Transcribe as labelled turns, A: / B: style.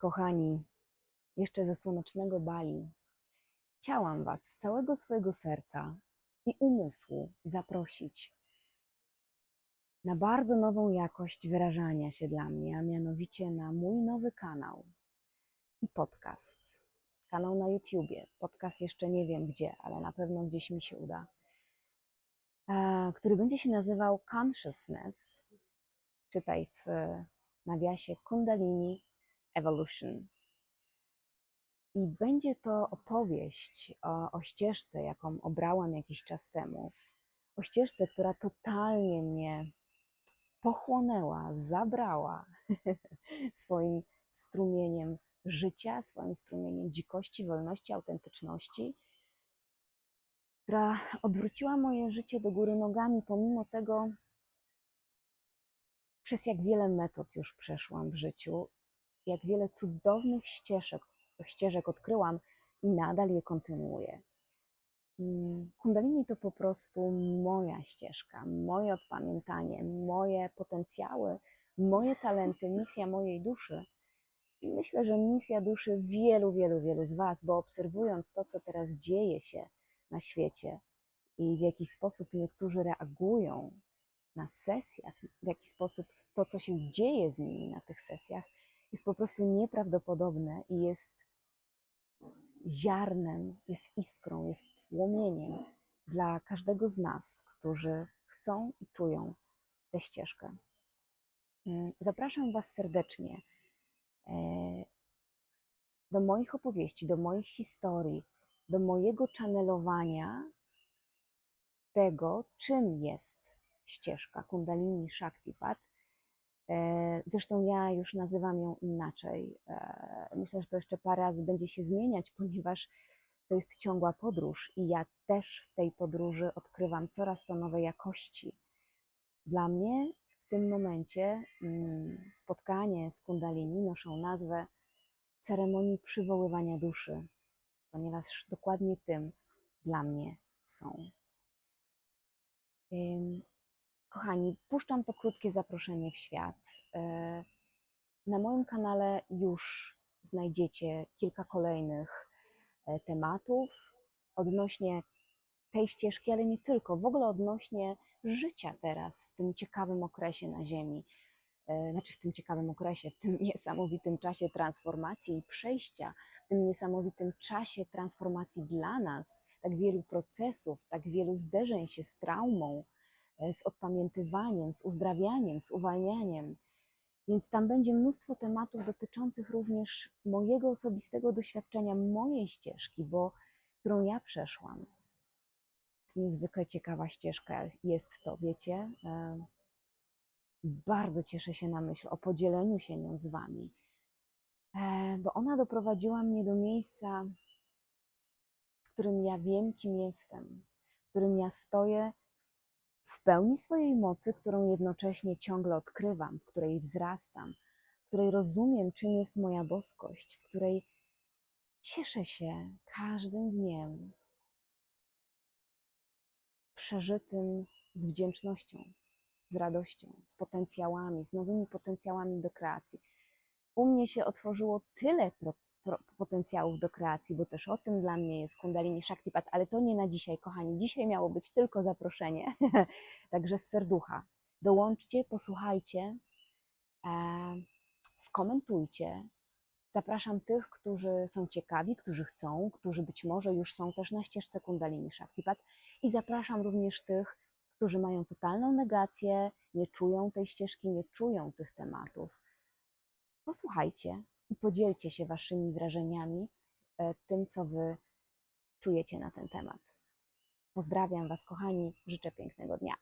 A: Kochani, jeszcze ze słonecznego Bali chciałam Was z całego swojego serca i umysłu zaprosić na bardzo nową jakość wyrażania się dla mnie, a mianowicie na mój nowy kanał i podcast. Kanał na YouTubie, podcast jeszcze nie wiem gdzie, ale na pewno gdzieś mi się uda, który będzie się nazywał Consciousness, czytaj w nawiasie Kundalini Evolution. I będzie to opowieść o, o ścieżce, jaką obrałam jakiś czas temu. O ścieżce, która totalnie mnie pochłonęła, zabrała swoim strumieniem życia, swoim strumieniem dzikości, wolności, autentyczności, która odwróciła moje życie do góry nogami, pomimo tego, przez jak wiele metod już przeszłam w życiu, jak wiele cudownych ścieżek, ścieżek odkryłam i nadal je kontynuuję. Mm, Kundalini to po prostu moja ścieżka, moje odpamiętanie, moje potencjały, moje talenty, misja mojej duszy. I myślę, że misja duszy wielu, wielu, wielu z Was, bo obserwując to, co teraz dzieje się na świecie i w jaki sposób niektórzy reagują na sesjach, w jaki sposób to, co się dzieje z nimi na tych sesjach, jest po prostu nieprawdopodobne i jest ziarnem, jest iskrą, jest płomieniem dla każdego z nas, którzy chcą i czują tę ścieżkę. Mm, Zapraszam Was serdecznie e, do moich opowieści, do moich historii, do mojego channelowania tego, czym jest ścieżka Kundalini Shaktipat. E, Zresztą ja już nazywam ją inaczej. E, Myślę, że to jeszcze parę razy będzie się zmieniać, ponieważ to jest ciągła podróż i ja też w tej podróży odkrywam coraz to nowe jakości. Dla mnie w tym momencie mm, spotkanie z Kundalini noszą nazwę ceremonii przywoływania duszy, ponieważ dokładnie tym dla mnie są. Kochani, puszczam to krótkie zaproszenie w świat. E, Na moim kanale już znajdziecie kilka kolejnych e, tematów odnośnie tej ścieżki, ale nie tylko, w ogóle odnośnie życia teraz, w tym ciekawym okresie na Ziemi. E, Znaczy, w tym ciekawym okresie, w tym niesamowitym czasie transformacji i przejścia, w tym niesamowitym czasie transformacji dla nas, tak wielu procesów, tak wielu zderzeń się z traumą, z odpamiętywaniem, z uzdrawianiem, z uwalnianiem. Więc tam będzie mnóstwo tematów dotyczących również mojego osobistego doświadczenia, mojej ścieżki, bo którą ja przeszłam. Niezwykle ciekawa ścieżka jest to, wiecie. E, Bardzo cieszę się na myśl o podzieleniu się nią z Wami, E, bo ona doprowadziła mnie do miejsca, w którym ja wiem, kim jestem, w którym ja stoję w pełni swojej mocy, którą jednocześnie ciągle odkrywam, w której wzrastam, w której rozumiem, czym jest moja boskość, w której cieszę się każdym dniem przeżytym z wdzięcznością, z radością, z potencjałami, z nowymi potencjałami do kreacji. U mnie się otworzyło tyle potencjałów do kreacji, bo też o tym dla mnie jest Kundalini Shaktipat, ale to nie na dzisiaj, kochani. Dzisiaj miało być tylko zaproszenie, także z serducha. Dołączcie, posłuchajcie, e, skomentujcie. Zapraszam tych, którzy są ciekawi, którzy chcą, którzy być może już są też na ścieżce Kundalini Shaktipat i zapraszam również tych, którzy mają totalną negację, nie czują tej ścieżki, nie czują tych tematów. Posłuchajcie i podzielcie się waszymi wrażeniami, e, tym, co wy czujecie na ten temat. Pozdrawiam was, kochani, życzę pięknego dnia.